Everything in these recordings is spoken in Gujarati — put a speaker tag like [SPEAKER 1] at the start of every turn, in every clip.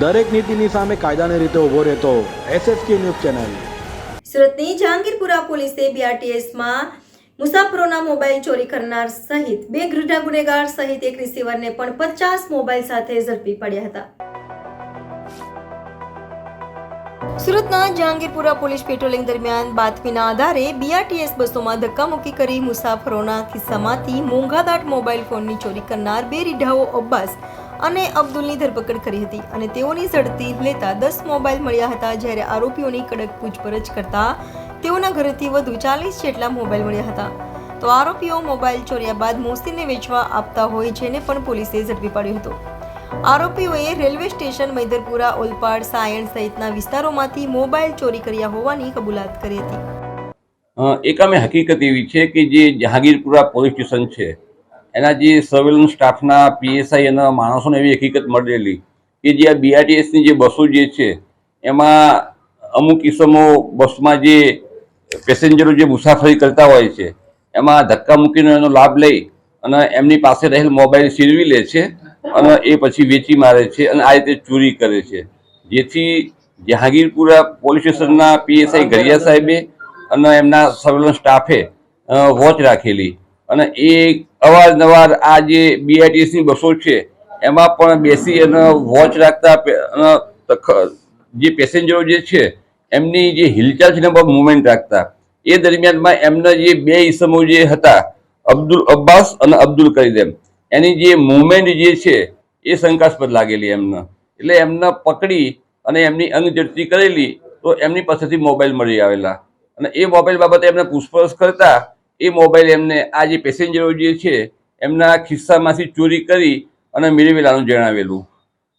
[SPEAKER 1] દરેક નીતિની સામે કાયદાની રીતે ઊભો રહેતો એસએસકે ન્યૂઝ ચેનલ.
[SPEAKER 2] સુરતની જહાંગીરપુરા પોલીસે બીઆરટીએસમાં મુસાફરોના મોબાઈલ ચોરી કરનાર સહિત બે ગૃઢા ગુનેગાર સહિત એક રિસીવરને પણ પચાસ મોબાઈલ સાથે ઝડપી પડ્યા હતા. સુરતના જહાંગીરપુરા પોલીસ પેટ્રોલિંગ દરમિયાન બાતમીના આધારે બીઆરટીએસ બસોમાં ધક્કામુક્કી કરી મુસાફરોના ખિસ્સામાંથી મોંઘાદાટ મોબાઈલ ફોનની ચોરી કરનાર બે રીઢાઓ અબ્બાસ અને અબ્દુલની ધરપકડ કરી હતી અને તેઓની ઝડપી લેતા દસ મોબાઈલ મળ્યા હતા જ્યારે આરોપીઓની કડક પૂછપરછ કરતા તેઓના ઘરેથી વધુ ચાલીસ જેટલા મોબાઈલ મળ્યા હતા. તો આરોપીઓ મોબાઈલ ચોર્યા બાદ મોસીને વેચવા આપતા હોય જેને પણ પોલીસે ઝડપી પાડ્યો હતો. આરોપીઓએ રેલવે સ્ટેશન મૈદરપુરા, ઓલપાડ, સાયણ સહિતના વિસ્તારોમાંથી મોબાઈલ ચોરી કર્યા હોવાની કબૂલાત કરી હતી.
[SPEAKER 3] એક હકીકત એવી છે કે જે જહાંગીરપુરા પોલીસ સ્ટેશન છે એના જે સર્વેલન્સ સ્ટાફના પીએસઆઈ એના માણસોને એવી હકીકત મળેલી કે જે આ બીઆરટીએસની જે બસો જે છે, એમાં અમુક કિસ્સામો બસમાં જે પેસેન્જરો જે મુસાફરી કરતા હોય છે, એમાં ધક્કા મૂકીને એનો લાભ લઈ અને એમની પાસે રહેલ મોબાઈલ સીરવી લે છે અને એ પછી વેચી મારે છે અને આ રીતે ચોરી કરે છે. જેથી જહાંગીરપુરા પોલીસ સ્ટેશનના પીએસઆઈ ગરિયા સાહેબે અને એમના સર્વેલન્સ સ્ટાફે વોચ રાખેલી અને એ અવારનવાર આ જે બીઆરટીએસની બસો છે, એમાં પણ બેસી અને વોચ રાખતા જે પેસેન્જરો જે છે, એમની જે હિલચાલ છે એમાં મુવમેન્ટ રાખતા. એ દરમિયાનમાં એમના જે બે ઈસમો જે હતા, અબ્દુલ અબ્બાસ અને અબ્દુલ કરીદેમ એની જે મુવમેન્ટ જે છે, એ શંકાસ્પદ લાગેલી એમને. એટલે એમને પકડી અને એમની અંગજડતી કરેલી, તો એમની પાસેથી મોબાઈલ મળી આવેલા. અને એ મોબાઈલ બાબતે એમને પૂછપરછ કરતા એ મોબાઈલ એમને, આ જે પેસેન્જરો જે છે, એમના ખિસ્સામાંથી ચોરી કરી અને મેળવેલાનું જણાવેલું.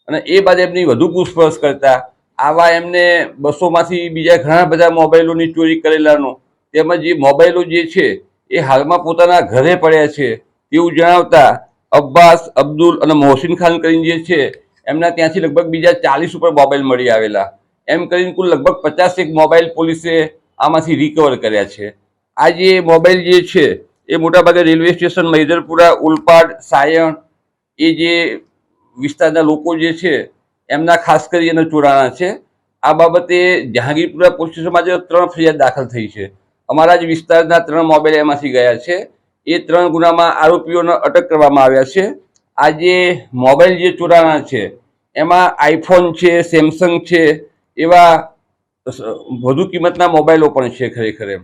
[SPEAKER 3] અને એ બાદ એમની વધુ પૂછપરછ કરતા, આવા એમને બસોમાંથી બીજા ઘણા બધા મોબાઈલોની ચોરી કરેલાનું, તેમજ એ મોબાઈલો જે છે, એ હાલમાં પોતાના ઘરે પડ્યા છે, તેવું જણાવતા અબ્બાસ, અબ્દુલ અને મોહસિન ખાન કરીને જે છે, એમના ત્યાંથી લગભગ બીજા ચાલીસ ઉપર મોબાઈલ મળી આવેલા. એમ કરીને કુલ લગભગ પચાસેક મોબાઈલ પોલીસે આમાંથી રિકવર કર્યા છે. આ જે મોબાઈલ જે છે, એ મોટાભાગે રેલવે સ્ટેશન મૈદરપુરા ઉલપાડ, સાયણ, એ જે વિસ્તારના લોકો જે છે, એમના ખાસ કરી એના ચોરાણા છે. આ બાબતે જહાંગીરપુરા પોલીસ સ્ટેશનમાં જે ત્રણ ફરિયાદ દાખલ થઈ છે. અમારા જ વિસ્તારના ત્રણ મોબાઈલ એમાંથી ગયા છે. એ ત્રણ ગુનામાં આરોપીઓને અટક કરવામાં આવ્યા છે. આ જે મોબાઈલ જે ચોરાણા છે, એમાં આઈફોન છે, સેમસંગ છે, એવા વધુ કિંમતના મોબાઈલો પણ છે ખરેખર એમ.